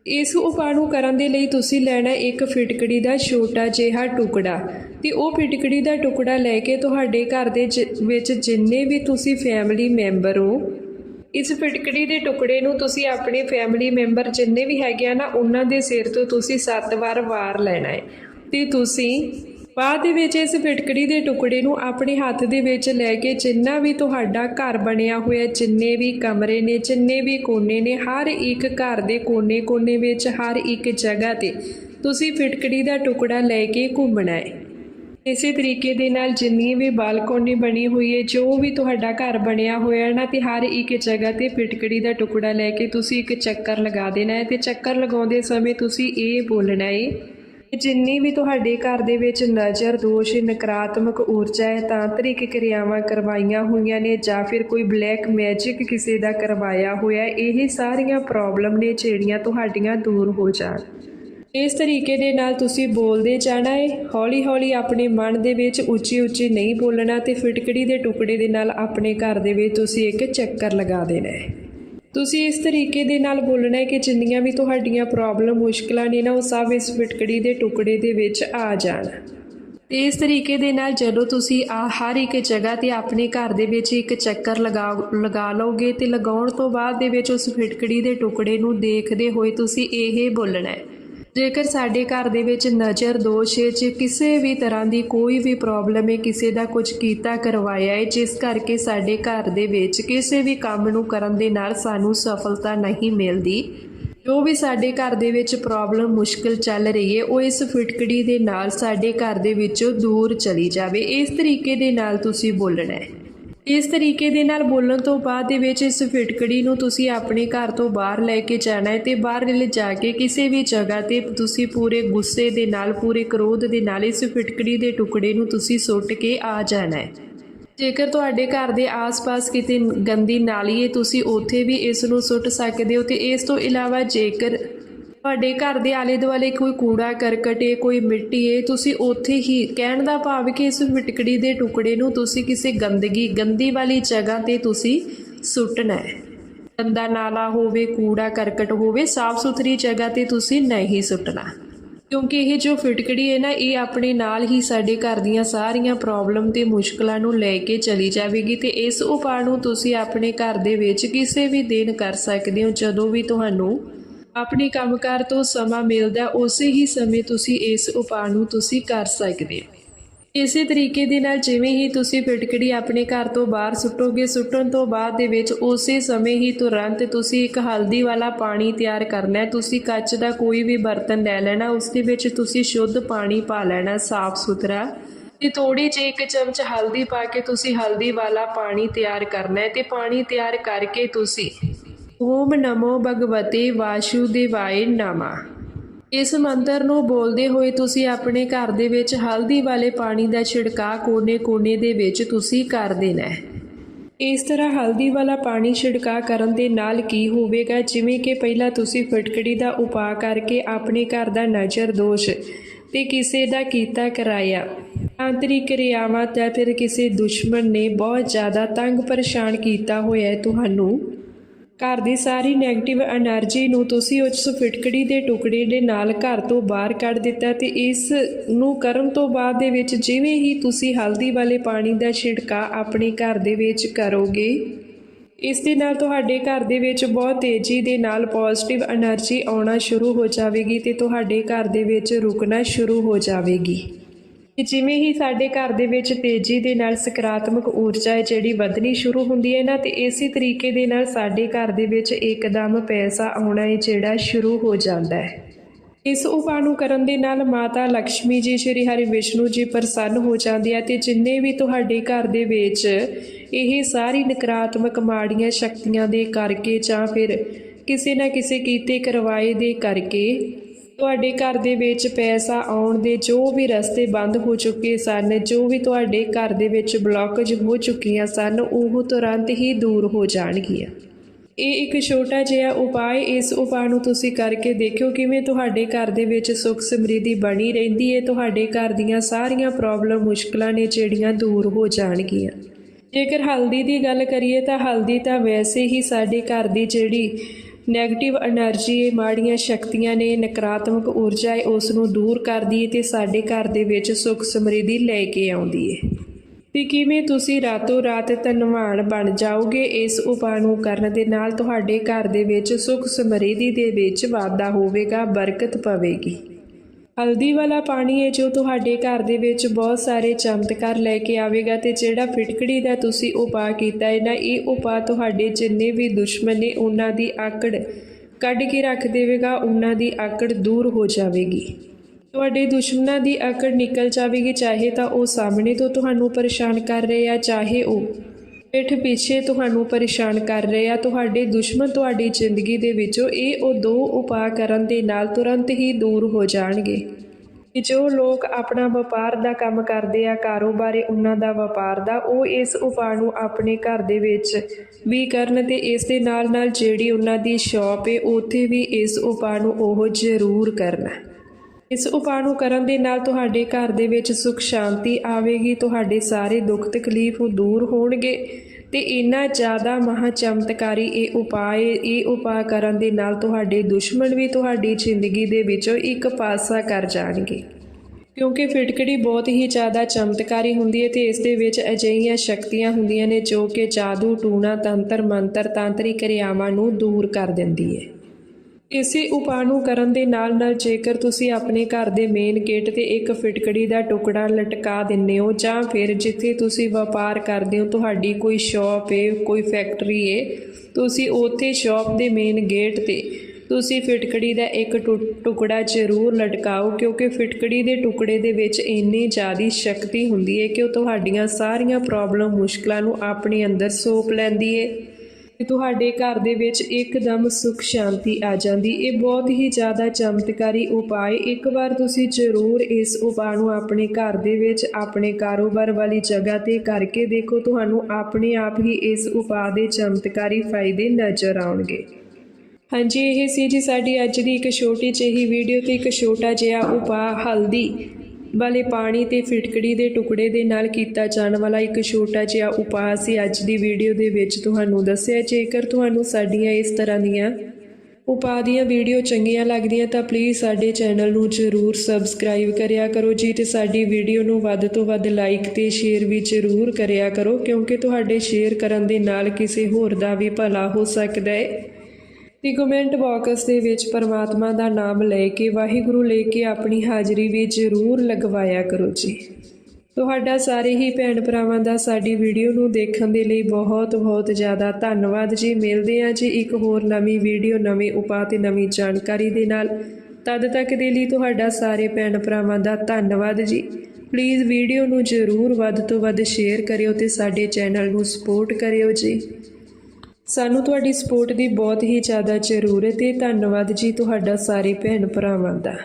ਇਸ ਉਪਾਅ ਨੂੰ ਕਰਨ ਦੇ ਲਈ ਤੁਸੀਂ ਲੈਣਾ ਇੱਕ ਫਿਟਕੜੀ ਦਾ ਛੋਟਾ ਜਿਹਾ ਟੁਕੜਾ ਤੇ ਉਹ ਫਿਟਕੜੀ ਦਾ ਟੁਕੜਾ ਲੈ ਕੇ ਤੁਹਾਡੇ ਘਰ ਦੇ ਜ- ਵਿੱਚ ਜਿੰਨੇ ਵੀ ਤੁਸੀਂ ਫੈਮਿਲੀ ਮੈਂਬਰ ਹੋ, ਇਸ ਫਿਟਕੜੀ ਦੇ ਟੁਕੜੇ ਨੂੰ ਤੁਸੀਂ ਆਪਣੇ ਫੈਮਿਲੀ ਮੈਂਬਰ ਜਿੰਨੇ ਵੀ ਹੈਗੇ ਆ ਨਾ, ਉਹਨਾਂ ਦੇ ਸਿਰ ਤੋਂ ਤੁਸੀਂ 7 ਵਾਰ ਵਾਰ ਲੈਣਾ ਹੈ ਤੇ ਤੁਸੀਂ ਬਾਅਦ ਦੇ ਵਿੱਚ ਇਸ ਫਿਟਕੜੀ ਦੇ ਟੁਕੜੇ ਨੂੰ ਆਪਣੇ ਹੱਥ ਦੇ ਵਿੱਚ ਲੈ ਕੇ ਜਿੰਨਾ ਵੀ ਤੁਹਾਡਾ ਘਰ ਬਣਿਆ ਹੋਇਆ, ਜਿੰਨੇ ਵੀ ਕਮਰੇ ਨੇ, ਜਿੰਨੇ ਵੀ ਕੋਨੇ ਨੇ, ਹਰ ਇੱਕ ਘਰ ਦੇ ਕੋਨੇ-ਕੋਨੇ ਵਿੱਚ, ਹਰ ਇੱਕ ਜਗ੍ਹਾ ਤੇ ਤੁਸੀਂ ਫਿਟਕੜੀ ਦਾ ਟੁਕੜਾ ਲੈ ਕੇ ਘੁੰਮਣਾ ਹੈ। ਇਸੇ ਤਰੀਕੇ ਦੇ ਨਾਲ ਜਿੰਨੀ ਵੀ ਬਾਲਕੋਨੀ ਬਣੀ ਹੋਈ ਹੈ, ਜੋ ਵੀ ਤੁਹਾਡਾ ਘਰ ਬਣਿਆ ਹੋਇਆ ਹੈ ਨਾ, ਤੇ ਹਰ ਇੱਕ ਜਗ੍ਹਾ ਤੇ ਫਿਟਕੜੀ ਦਾ ਟੁਕੜਾ ਲੈ ਕੇ ਤੁਸੀਂ ਇੱਕ ਚੱਕਰ ਲਗਾ ਦੇਣਾ ਹੈ, ਤੇ ਚੱਕਰ ਲਗਾਉਂਦੇ ਸਮੇਂ ਤੁਸੀਂ ਇਹ ਬੋਲਣਾ ਹੈ ਜਿੰਨੀ ਵੀ ਤੁਹਾਡੇ ਘਰ ਦੇ ਵਿੱਚ ਨਜ਼ਰ, ਦੋਸ਼, ਨਕਾਰਾਤਮਕ ਊਰਜਾ ਹੈ, ਤਾਂਤਰਿਕ ਕਿਰਿਆਵਾਂ ਕਰਵਾਈਆਂ ਹੋਈਆਂ ਨੇ ਜਾਂ ਫਿਰ ਕੋਈ ਬਲੈਕ ਮੈਜਿਕ ਕਿਸੇ ਦਾ ਕਰਵਾਇਆ ਹੋਇਆ ਇਹ ਸਾਰੀਆਂ ਪ੍ਰੋਬਲਮ ਨੇ ਜਿਹੜੀਆਂ ਤੁਹਾਡੀਆਂ ਦੂਰ ਹੋ ਜਾਣ। ਇਸ ਤਰੀਕੇ ਦੇ ਨਾਲ ਤੁਸੀਂ ਬੋਲਦੇ ਜਾਣਾ ਹੈ ਹੌਲੀ ਹੌਲੀ ਆਪਣੇ ਮਨ ਦੇ ਵਿੱਚ ਉੱਚੀ ਉੱਚੀ ਨਹੀਂ ਬੋਲਣਾ ਤੇ ਫਿਟਕੜੀ ਦੇ ਟੁਕੜੇ ਦੇ ਨਾਲ ਆਪਣੇ ਘਰ ਦੇ ਵਿੱਚ ਤੁਸੀਂ ਇੱਕ ਚੱਕਰ ਲਗਾ ਦੇਣਾ ਹੈ। ਤੁਸੀਂ ਇਸ ਤਰੀਕੇ ਦੇ ਨਾਲ ਬੋਲਣਾ ਹੈ ਕਿ ਜਿੰਨੀਆਂ ਵੀ ਤੁਹਾਡੀਆਂ ਪ੍ਰੋਬਲਮ ਮੁਸ਼ਕਲਾਂ ਨੇ ਨਾ, ਉਹ ਸਭ ਇਸ ਫਿਟਕੜੀ ਦੇ ਟੁਕੜੇ ਦੇ ਵਿੱਚ ਆ ਜਾਣ। ਤੇ ਇਸ ਤਰੀਕੇ ਦੇ ਨਾਲ ਜਦੋਂ ਤੁਸੀਂ ਆ ਹਰ ਇੱਕ ਜਗ੍ਹਾ ਤੇ ਆਪਣੇ ਘਰ ਦੇ ਵਿੱਚ ਇੱਕ ਚੱਕਰ ਲਗਾ ਲਗਾ ਲਓਗੇ ਤੇ ਲਗਾਉਣ ਤੋਂ ਬਾਅਦ ਦੇ ਵਿੱਚ ਉਸ ਫਿਟਕੜੀ ਦੇ ਟੁਕੜੇ ਨੂੰ ਦੇਖਦੇ ਹੋਏ ਤੁਸੀਂ ਇਹ ਬੋਲਣਾ ਹੈ। ਜੇਕਰ ਸਾਡੇ ਘਰ ਦੇ ਵਿੱਚ ਨਜ਼ਰ ਦੋਸ਼ ਹੈ, ਜੇ ਕਿਸੇ ਵੀ ਤਰ੍ਹਾਂ ਦੀ ਕੋਈ ਵੀ ਪ੍ਰੋਬਲਮ ਹੈ, ਕਿਸੇ ਦਾ ਕੁਝ ਕੀਤਾ, ਕਰਵਾਇਆ ਹੈ, ਜਿਸ ਕਰਕੇ ਸਾਡੇ ਘਰ ਦੇ ਵਿੱਚ ਕਿਸੇ ਵੀ ਕੰਮ ਨੂੰ ਕਰਨ ਦੇ ਨਾਲ ਸਾਨੂੰ ਸਫਲਤਾ ਨਹੀਂ ਮਿਲਦੀ, ਜੋ ਵੀ ਸਾਡੇ ਘਰ ਦੇ ਵਿੱਚ ਪ੍ਰੋਬਲਮ ਮੁਸ਼ਕਲ ਚੱਲ ਰਹੀ ਹੈ, ਉਹ ਇਸ ਫਿਟਕੜੀ ਦੇ ਨਾਲ ਸਾਡੇ ਘਰ ਦੇ ਵਿੱਚੋਂ ਦੂਰ ਚਲੀ ਜਾਵੇ। ਇਸ ਤਰੀਕੇ ਦੇ ਨਾਲ ਤੁਸੀਂ ਬੋਲਣਾ ਹੈ। ਇਸ ਤਰੀਕੇ ਦੇ ਨਾਲ ਬੋਲਣ ਤੋਂ ਬਾਅਦ ਦੇ ਵਿੱਚ ਇਸ ਫਿਟਕੜੀ ਨੂੰ ਤੁਸੀਂ ਆਪਣੇ ਘਰ ਤੋਂ ਬਾਹਰ ਲੈ ਕੇ ਜਾਣਾ ਹੈ ਤੇ ਬਾਹਰ ਲੈ ਜਾ ਕੇ ਕਿਸੇ ਵੀ ਜਗ੍ਹਾ ਤੇ ਤੁਸੀਂ ਪੂਰੇ ਗੁੱਸੇ ਦੇ ਨਾਲ, ਪੂਰੇ ਕ੍ਰੋਧ ਦੇ ਨਾਲ ਇਸ ਫਿਟਕੜੀ ਦੇ ਟੁਕੜੇ ਨੂੰ ਤੁਸੀਂ ਸੁੱਟ ਕੇ ਆ ਜਾਣਾ ਹੈ। ਜੇਕਰ ਤੁਹਾਡੇ ਘਰ ਦੇ ਆਸ-ਪਾਸ ਕਿਤੇ ਗੰਦੀ ਨਾਲੀ ਹੈ, ਤੁਸੀਂ ਉੱਥੇ ਵੀ ਇਸ ਨੂੰ ਸੁੱਟ ਸਕਦੇ ਹੋ ਤੇ ਇਸ ਤੋਂ ਇਲਾਵਾ ਜੇਕਰ ਤੁਹਾਡੇ ਘਰ ਦੇ ਆਲੇ ਦੁਆਲੇ ਕੋਈ ਕੂੜਾ, ਕਰਕਟ ਏ ਕੋਈ ਮਿੱਟੀ ਹੈ ਤੁਸੀਂ ਉੱਥੇ ਹੀ ਕਹਿਣ ਦਾ ਭਾਵ ਕਿ ਇਸ ਫਿਟਕੜੀ ਦੇ ਟੁਕੜੇ ਨੂੰ ਤੁਸੀਂ ਕਿਸੇ ਗੰਦਗੀ, ਗੰਦੀ ਵਾਲੀ ਜਗ੍ਹਾ ਤੇ ਤੁਸੀਂ ਸੁੱਟਣਾ ਹੈ। ਗੰਦਾ ਨਾਲਾ ਹੋਵੇ, ਕੂੜਾ, ਕਰਕਟ ਹੋਵੇ ਸਾਫ਼ ਸੁਥਰੀ ਜਗ੍ਹਾ ਤੇ ਤੁਸੀਂ ਨਹੀਂ ਸੁੱਟਣਾ। ਕਿਉਂਕਿ ਇਹ ਜੋ ਫਿਟਕੜੀ ਹੈ ਨਾ, ਇਹ ਆਪਣੇ ਨਾਲ ਹੀ ਸਾਡੇ ਘਰ ਦੀਆਂ ਸਾਰੀਆਂ ਪ੍ਰੋਬਲਮ ਤੇ ਮੁਸ਼ਕਲਾਂ ਨੂੰ ਲੈ ਕੇ ਚਲੀ ਜਾਵੇਗੀ ਤੇ ਇਸ ਉਪਾਅ ਨੂੰ ਤੁਸੀਂ ਆਪਣੇ ਘਰ ਦੇ ਵਿੱਚ ਕਿਸੇ ਵੀ ਦਿਨ ਕਰ ਸਕਦੇ ਹੋ, ਜਦੋਂ ਵੀ ਤੁਹਾਨੂੰ ਆਪਣੇ ਕੰਮਕਾਰ ਤੋਂ ਸਮਾਂ ਮਿਲਦਾ ਉਸੇ ਹੀ ਸਮੇਂ ਤੁਸੀਂ ਇਸ ਉਪਾਅ ਨੂੰ ਤੁਸੀਂ ਕਰ ਸਕਦੇ ਹੋ। ਇਸੇ ਤਰੀਕੇ ਦੇ ਨਾਲ ਜਿਵੇਂ ਹੀ ਤੁਸੀਂ ਫਿਟਕੜੀ ਆਪਣੇ ਘਰ ਤੋਂ ਬਾਹਰ ਸੁੱਟੋਗੇ, ਸੁੱਟਣ ਤੋਂ ਬਾਅਦ ਦੇ ਵਿੱਚ ਉਸੇ ਸਮੇਂ ਹੀ ਤੁਰੰਤ ਤੁਸੀਂ ਇੱਕ ਹਲਦੀ ਵਾਲਾ ਪਾਣੀ ਤਿਆਰ ਕਰਨਾ ਹੈ। ਤੁਸੀਂ ਕੱਚ ਦਾ ਕੋਈ ਵੀ ਬਰਤਨ ਲੈ ਲੈਣਾ ਉਸ ਦੇ ਵਿੱਚ ਤੁਸੀਂ ਸ਼ੁੱਧ ਪਾਣੀ ਪਾ ਲੈਣਾ ਸਾਫ਼ ਸੁਥਰਾ। ਤੇ ਥੋੜੀ ਜਿਹੀ ਇੱਕ ਚਮਚ ਹਲਦੀ ਪਾ ਕੇ ਤੁਸੀਂ ਹਲਦੀ ਵਾਲਾ ਪਾਣੀ ਤਿਆਰ ਕਰਨਾ ਹੈ ਤੇ ਪਾਣੀ ਤਿਆਰ ਕਰਕੇ ਤੁਸੀਂ ਓਮ ਨਮੋ ਭਗਵਤੇ ਵਾਸੁਦੇਵਾਏ ਨਮਾ। ਇਸ ਮੰਤਰ ਨੂੰ ਬੋਲਦੇ ਹੋਏ ਤੁਸੀਂ ਆਪਣੇ ਘਰ ਦੇ ਵਿੱਚ ਹਲਦੀ ਵਾਲੇ ਪਾਣੀ ਦਾ ਛਿੜਕਾਅ ਕੋਨੇ-ਕੋਨੇ ਦੇ ਵਿੱਚ ਤੁਸੀਂ ਕਰ ਦੇਣਾ ਹੈ। ਇਸ ਤਰ੍ਹਾਂ ਹਲਦੀ ਵਾਲਾ ਪਾਣੀ ਛਿੜਕਾਅ ਕਰਨ ਦੇ ਨਾਲ ਕੀ ਹੋਵੇਗਾ? ਜਿਵੇਂ ਕਿ ਪਹਿਲਾਂ ਤੁਸੀਂ ਫਟਕੜੀ ਦਾ ਉਪਾਅ ਕਰਕੇ ਆਪਣੇ ਘਰ ਦਾ ਨਜ਼ਰ ਦੋਸ਼ ਤੇ ਕਿਸੇ ਦਾ ਕੀਤਾ ਕਰਾਇਆ। ਆਂਤਰਿਕ ਕਿਰਿਆਵਾਂ ਤੇ ਫਿਰ ਕਿਸੇ ਦੁਸ਼ਮਣ ਨੇ ਬਹੁਤ ਜ਼ਿਆਦਾ ਤੰਗ ਪਰੇਸ਼ਾਨ ਕੀਤਾ ਹੋਇਆ ਹੈ। ਤੁਹਾਨੂੰ ਘਰ ਦੀ ਸਾਰੀ ਨੈਗੇਟਿਵ એનર્ਜੀ ਨੂੰ ਤੁਸੀਂ ਉਸ ਫਿਟਕੜੀ ਦੇ ਟੁਕੜੇ ਦੇ ਨਾਲ ਘਰ ਤੋਂ ਬਾਹਰ ਕੱਢ ਦਿੱਤਾ ਤੇ ਇਸ ਨੂੰ ਕਰਨ ਤੋਂ ਬਾਅਦ ਦੇ ਵਿੱਚ ਜਿਵੇਂ ਹੀ ਤੁਸੀਂ ਹਲਦੀ ਵਾਲੇ ਪਾਣੀ ਦਾ ਛਿੜਕਾ ਆਪਣੇ ਘਰ ਦੇ ਵਿੱਚ ਕਰੋਗੇ, ਇਸ ਦੇ ਨਾਲ ਤੁਹਾਡੇ ਘਰ ਦੇ ਵਿੱਚ ਬਹੁਤ ਤੇਜ਼ੀ ਦੇ ਨਾਲ ਪੋਜ਼ਿਟਿਵ એનર્ਜੀ ਆਉਣਾ ਸ਼ੁਰੂ ਹੋ ਜਾਵੇਗੀ ਤੇ ਤੁਹਾਡੇ ਘਰ ਦੇ ਵਿੱਚ ਰੁਕਣਾ ਸ਼ੁਰੂ ਹੋ ਜਾਵੇਗੀ। ਕਿ ਜਿਵੇਂ ਹੀ ਸਾਡੇ ਘਰ ਦੇ ਵਿੱਚ ਤੇਜ਼ੀ ਦੇ ਨਾਲ ਸਕਾਰਾਤਮਕ ਊਰਜਾ ਹੈ, ਜਿਹੜੀ ਵਧਣੀ ਸ਼ੁਰੂ ਹੁੰਦੀ ਹੈ ਨਾ, ਤੇ ਇਸੇ ਤਰੀਕੇ ਦੇ ਨਾਲ ਸਾਡੇ ਘਰ ਦੇ ਵਿੱਚ ਇੱਕਦਮ ਪੈਸਾ ਆਉਣਾ ਹੈ ਜਿਹੜਾ ਸ਼ੁਰੂ ਹੋ ਜਾਂਦਾ ਹੈ। ਇਸ ਉਪਾਅ ਨੂੰ ਕਰਨ ਦੇ ਨਾਲ ਮਾਤਾ ਲక్ష్ਮੀ ਜੀ, ਸ਼੍ਰੀ ਹਰਿ ਵਿਸ਼ਨੂੰ ਜੀ ਪ੍ਰਸੰਨ ਹੋ ਜਾਂਦੇ ਆ ਤੇ ਜਿੰਨੇ ਵੀ ਤੁਹਾਡੇ ਘਰ ਦੇ ਵਿੱਚ ਇਹ ਸਾਰੀ ਨਕਾਰਾਤਮਕ ਮਾੜੀਆਂ ਸ਼ਕਤੀਆਂ ਦੇ ਕਰਕੇ ਜਾਂ ਫਿਰ ਕਿਸੇ ਨਾ ਕਿਸੇ ਕੀਤੇ ਕਰਵਾਏ ਦੇ ਕਰਕੇ ਤੁਹਾਡੇ ਘਰ ਦੇ ਵਿੱਚ ਪੈਸਾ ਆਉਣ ਦੇ ਜੋ ਵੀ ਰਸਤੇ ਬੰਦ ਹੋ ਚੁੱਕੇ ਸਨ, ਜੋ ਵੀ ਤੁਹਾਡੇ ਘਰ ਦੇ ਵਿੱਚ ਬਲੌਕੇਜ ਹੋ ਚੁੱਕੀਆਂ ਸਨ, ਉਹ ਤੁਰੰਤ ਹੀ ਦੂਰ ਹੋ ਜਾਣਗੀਆਂ। ਇਹ ਇੱਕ ਛੋਟਾ ਜਿਹਾ ਉਪਾਅ ਇਸ ਉਪਾਅ ਨੂੰ ਤੁਸੀਂ ਕਰਕੇ ਦੇਖਿਓ ਕਿਵੇਂ ਤੁਹਾਡੇ ਘਰ ਦੇ ਵਿੱਚ ਸੁੱਖ ਸਮ੍ਰਿੱਧੀ ਬਣੀ ਰਹਿੰਦੀ ਹੈ। ਤੁਹਾਡੇ ਘਰ ਦੀਆਂ ਸਾਰੀਆਂ ਪ੍ਰੋਬਲਮ ਮੁਸ਼ਕਲਾਂ ਨੇ ਜਿਹੜੀਆਂ ਦੂਰ ਹੋ ਜਾਣਗੀਆਂ। ਜੇਕਰ ਹਲਦੀ ਦੀ ਗੱਲ ਕਰੀਏ ਤਾਂ ਹਲਦੀ ਤਾਂ ਵੈਸੇ ਹੀ ਸਾਡੇ ਘਰ ਦੀ ਜਿਹੜੀ ਨੈਗੇਟਿਵ એનર્ਜੀ ਮਾੜੀਆਂ ਸ਼ਕਤੀਆਂ ਨੇ, ਨਕਾਰਾਤਮਕ ਊਰਜਾ ਹੈ ਉਸ ਨੂੰ ਦੂਰ ਕਰਦੀ ਹੈ ਤੇ ਸਾਡੇ ਘਰ ਦੇ ਵਿੱਚ ਸੁੱਖ ਸਮਰਿੱਧੀ ਲੈ ਕੇ ਆਉਂਦੀ ਹੈ। ਤੇ ਕਿਵੇਂ ਤੁਸੀਂ ਰਾਤੋਂ ਰਾਤ ਧਨਵਾਨ ਬਣ ਜਾਓਗੇ, ਇਸ ਉਪਾਅ ਨੂੰ ਕਰਨ ਦੇ ਨਾਲ ਤੁਹਾਡੇ ਘਰ ਦੇ ਵਿੱਚ ਸੁੱਖ ਸਮਰਿੱਧੀ ਦੇ ਵਿੱਚ ਵਾਧਾ ਹੋਵੇਗਾ, ਬਰਕਤ ਪਵੇਗੀ। ਹਲਦੀ ਵਾਲਾ ਪਾਣੀ ਹੈ ਜੋ ਤੁਹਾਡੇ ਘਰ ਦੇ ਵਿੱਚ ਬਹੁਤ ਸਾਰੇ ਚਮਤਕਾਰ ਲੈ ਕੇ ਆਵੇਗਾ ਤੇ ਜਿਹੜਾ ਫਿਟਕੜੀ ਦਾ ਤੁਸੀਂ ਉਪਾਅ ਕੀਤਾ ਹੈ ਨਾ, ਇਹ ਉਪਾਅ ਤੁਹਾਡੇ ਜਿੰਨੇ ਵੀ ਦੁਸ਼ਮਣ ਨੇ, ਉਹਨਾਂ ਦੀ ਆਕੜ ਕੱਢ ਕੇ ਰੱਖ ਦੇਵੇਗਾ, ਉਹਨਾਂ ਦੀ ਆਕੜ ਦੂਰ ਹੋ ਜਾਵੇਗੀ। ਤੁਹਾਡੇ ਦੁਸ਼ਮਣਾਂ ਦੀ ਆਕੜ ਨਿਕਲ ਜਾਵੇਗੀ, ਚਾਹੇ ਤਾਂ ਉਹ ਸਾਹਮਣੇ ਤੋਂ ਤੁਹਾਨੂੰ ਪਰੇਸ਼ਾਨ ਕਰ ਰਹੇ ਆ, ਚਾਹੇ ਉਹ ਪਿੱਠ ਪਿੱਛੇ ਤੁਹਾਨੂੰ ਪਰੇਸ਼ਾਨ ਕਰ ਰਹੇ ਆ, ਤੁਹਾਡੇ ਦੁਸ਼ਮਣ ਤੁਹਾਡੀ ਜ਼ਿੰਦਗੀ ਦੇ ਵਿੱਚੋਂ ਇਹ ਉਹ ਦੋ ਉਪਾਅ ਕਰਨ ਦੇ ਨਾਲ ਤੁਰੰਤ ਹੀ ਦੂਰ ਹੋ ਜਾਣਗੇ। ਜੋ ਲੋਕ ਆਪਣਾ ਵਪਾਰ ਦਾ ਕੰਮ ਕਰਦੇ ਆ, ਕਾਰੋਬਾਰ ਉਹਨਾਂ ਦਾ ਵਪਾਰ ਦਾ, ਉਹ ਇਸ ਉਪਾਅ ਨੂੰ ਆਪਣੇ ਘਰ ਦੇ ਵਿੱਚ ਵੀ ਕਰਨ ਤੇ ਇਸ ਦੇ ਨਾਲ ਨਾਲ ਜਿਹੜੀ ਉਹਨਾਂ ਦੀ ਸ਼ਾਪ ਹੈ, ਉੱਥੇ ਵੀ ਇਸ ਉਪਾਅ ਨੂੰ ਉਹ ਜ਼ਰੂਰ ਕਰਨਾ। ਇਸ ਉਪਾਅ ਨੂੰ ਕਰਨ ਦੇ ਨਾਲ ਤੁਹਾਡੇ ਘਰ ਦੇ ਵਿੱਚ ਸੁਖ, ਸ਼ਾਂਤੀ ਆਵੇਗੀ, ਤੁਹਾਡੇ ਸਾਰੇ ਦੁੱਖ ਤਕਲੀਫ ਦੂਰ ਹੋਣਗੇ। ਤੇ ਇੰਨਾ ਜ਼ਿਆਦਾ ਮਹਾ ਚਮਤਕਾਰੀ ਇਹ ਉਪਾਅ ਇਹ ਉਪਾਅ ਕਰਨ ਦੇ ਨਾਲ ਤੁਹਾਡੇ ਦੁਸ਼ਮਣ ਵੀ ਤੁਹਾਡੀ ਜ਼ਿੰਦਗੀ ਦੇ ਵਿੱਚੋਂ ਇੱਕ ਪਾਸਾ ਕਰ ਜਾਣਗੇ। ਕਿਉਂਕਿ ਫਿਟਕੜੀ ਬਹੁਤ ਹੀ ਜ਼ਿਆਦਾ ਚਮਤਕਾਰੀ ਹੁੰਦੀ ਹੈ ਤੇ ਇਸ ਦੇ ਵਿੱਚ ਅਜਿਹੀਆਂ ਸ਼ਕਤੀਆਂ ਹੁੰਦੀਆਂ ਨੇ ਜੋ ਕਿ ਜਾਦੂ, ਟੂਣਾ, ਤੰਤਰ, ਮੰਤਰ, ਤਾਂਤਰਿਕ ਕਿਰਿਆਵਾਂ ਨੂੰ ਦੂਰ ਕਰ ਦਿੰਦੀ ਹੈ। ਇਸੇ ਉਪਾਅ ਨੂੰ ਕਰਨ ਦੇ ਨਾਲ ਨਾਲ ਜੇਕਰ ਤੁਸੀਂ ਆਪਣੇ ਘਰ ਦੇ ਮੇਨ ਗੇਟ ਤੇ ਇੱਕ ਫਿਟਕੜੀ ਦਾ ਟੁਕੜਾ ਲਟਕਾ ਦਿੰਦੇ ਹੋ ਜਾਂ ਫਿਰ ਜਿੱਥੇ ਤੁਸੀਂ ਵਪਾਰ ਕਰਦੇ ਹੋ, ਤੁਹਾਡੀ ਕੋਈ ਸ਼ਾਪ ਹੈ ਕੋਈ ਫੈਕਟਰੀ ਹੈ ਤੁਸੀਂ ਉੱਥੇ ਸ਼ਾਪ ਦੇ ਮੇਨ ਗੇਟ ਤੇ ਤੁਸੀਂ ਫਿਟਕੜੀ ਦਾ ਇੱਕ ਟੁ- ਟੁਕੜਾ ਜ਼ਰੂਰ ਲਟਕਾਓ ਕਿਉਂਕਿ ਫਿਟਕੜੀ ਦੇ ਟੁਕੜੇ ਦੇ ਵਿੱਚ ਇੰਨੀ ਜ਼ਿਆਦੀ ਸ਼ਕਤੀ ਹੁੰਦੀ ਹੈ ਕਿ ਉਹ ਤੁਹਾਡੀਆਂ ਸਾਰੀਆਂ ਪ੍ਰੋਬਲਮ ਮੁਸ਼ਕਲਾਂ ਨੂੰ ਆਪਣੇ ਅੰਦਰ ਸੋਪ ਲੈਂਦੀ ਹੈ ਤੁਹਾਡੇ ਘਰ ਦੇ ਵਿੱਚ ਇੱਕਦਮ ਸੁਖ ਸ਼ਾਂਤੀ ਆ ਜਾਂਦੀ। ਇਹ ਬਹੁਤ ਹੀ ਜ਼ਿਆਦਾ ਚਮਤਕਾਰੀ ਉਪਾਅ ਇੱਕ ਵਾਰ ਤੁਸੀਂ ਜ਼ਰੂਰ ਇਸ ਉਪਾਅ ਨੂੰ ਆਪਣੇ ਘਰ ਦੇ ਵਿੱਚ, ਆਪਣੇ ਕਾਰੋਬਾਰ ਵਾਲੀ ਜਗ੍ਹਾ ਤੇ ਕਰਕੇ ਦੇਖੋ, ਤੁਹਾਨੂੰ ਆਪਣੇ ਆਪ ਹੀ ਇਸ ਉਪਾਅ ਦੇ ਚਮਤਕਾਰੀ ਫਾਇਦੇ ਨਜ਼ਰ ਆਉਣਗੇ। ਹਾਂਜੀ, ਇਹ ਸੀ ਜੀ ਸਾਡੀ ਅੱਜ ਦੀ ਇੱਕ ਛੋਟੀ ਜਿਹੀ ਵੀਡੀਓ ਤੇ ਇੱਕ ਛੋਟਾ ਜਿਹਾ ਉਪਾਅ, ਹਲਦੀ। ਵਾਲੇ ਪਾਣੀ ਤੇ ਫਿਟਕੜੀ ਦੇ ਟੁਕੜੇ ਦੇ ਨਾਲ ਕੀਤਾ ਜਾਣ ਵਾਲਾ ਇੱਕ ਛੋਟਾ ਜਿਹਾ ਉਪਾਅ ਸੀ ਅੱਜ ਦੀ ਵੀਡੀਓ ਦੇ ਵਿੱਚ ਤੁਹਾਨੂੰ ਦੱਸਿਆ। ਜੇਕਰ ਤੁਹਾਨੂੰ ਸਾਡੀਆਂ ਇਸ ਤਰ੍ਹਾਂ ਦੀਆਂ ਉਪਾਅ ਦੀਆਂ ਵੀਡੀਓ ਚੰਗੀਆਂ ਲੱਗਦੀਆਂ ਤਾਂ ਪਲੀਜ਼ ਸਾਡੇ ਚੈਨਲ ਨੂੰ ਜ਼ਰੂਰ ਸਬਸਕ੍ਰਾਈਬ ਕਰਿਆ ਕਰੋ ਜੀ ਤੇ ਸਾਡੀ ਵੀਡੀਓ ਨੂੰ ਵੱਧ ਤੋਂ ਵੱਧ ਲਾਈਕ ਤੇ ਸ਼ੇਅਰ ਵੀ ਜ਼ਰੂਰ ਕਰਿਆ ਕਰੋ ਕਿਉਂਕਿ ਤੁਹਾਡੇ ਸ਼ੇਅਰ ਕਰਨ ਦੇ ਨਾਲ ਕਿਸੇ ਹੋਰ ਦਾ ਵੀ ਭਲਾ ਹੋ ਸਕਦਾ ਹੈ। ਤੇ ਕਮੈਂਟ ਬਾਕਸ ਦੇ ਵਿੱਚ ਪਰਮਾਤਮਾ ਦਾ ਨਾਮ ਲੈ ਕੇ ਵਾਹਿਗੁਰੂ ਲੈ ਕੇ ਆਪਣੀ ਹਾਜ਼ਰੀ ਵੀ ਜ਼ਰੂਰ ਲਗਵਾਇਆ ਕਰੋ ਜੀ। ਤੁਹਾਡਾ ਸਾਰੇ ਹੀ ਭੈਣ ਭਰਾਵਾਂ ਦਾ ਸਾਡੀ ਵੀਡੀਓ ਨੂੰ ਦੇਖਣ ਦੇ ਲਈ ਬਹੁਤ ਬਹੁਤ ਜ਼ਿਆਦਾ ਧੰਨਵਾਦ ਜੀ। ਮਿਲਦੇ ਹਾਂ ਜੀ ਇੱਕ ਹੋਰ ਨਵੀਂ ਵੀਡੀਓ, ਨਵੇਂ ਉਪਾਅ ਤੇ ਨਵੀਂ ਜਾਣਕਾਰੀ ਦੇ ਨਾਲ। ਤਦ ਤੱਕ ਦੇ ਲਈ ਤੁਹਾਡਾ ਸਾਰੇ ਭੈਣ ਭਰਾਵਾਂ ਦਾ ਧੰਨਵਾਦ ਜੀ। ਪਲੀਜ਼ ਵੀਡੀਓ ਨੂੰ ਜ਼ਰੂਰ ਵੱਧ ਤੋਂ ਵੱਧ ਸ਼ੇਅਰ ਕਰਿਓ ਤੇ ਸਾਡੇ ਚੈਨਲ ਨੂੰ ਸਪੋਰਟ ਕਰਿਓ ਜੀ। ਸਾਨੂੰ ਤੁਹਾਡੀ ਸਪੋਰਟ ਦੀ ਬਹੁਤ ਹੀ ਜ਼ਿਆਦਾ ਜ਼ਰੂਰਤ ਹੈ। ਧੰਨਵਾਦ ਜੀ ਤੁਹਾਡਾ, ਸਾਰੇ ਭੈਣ ਭਰਾਵਾਂ ਦਾ।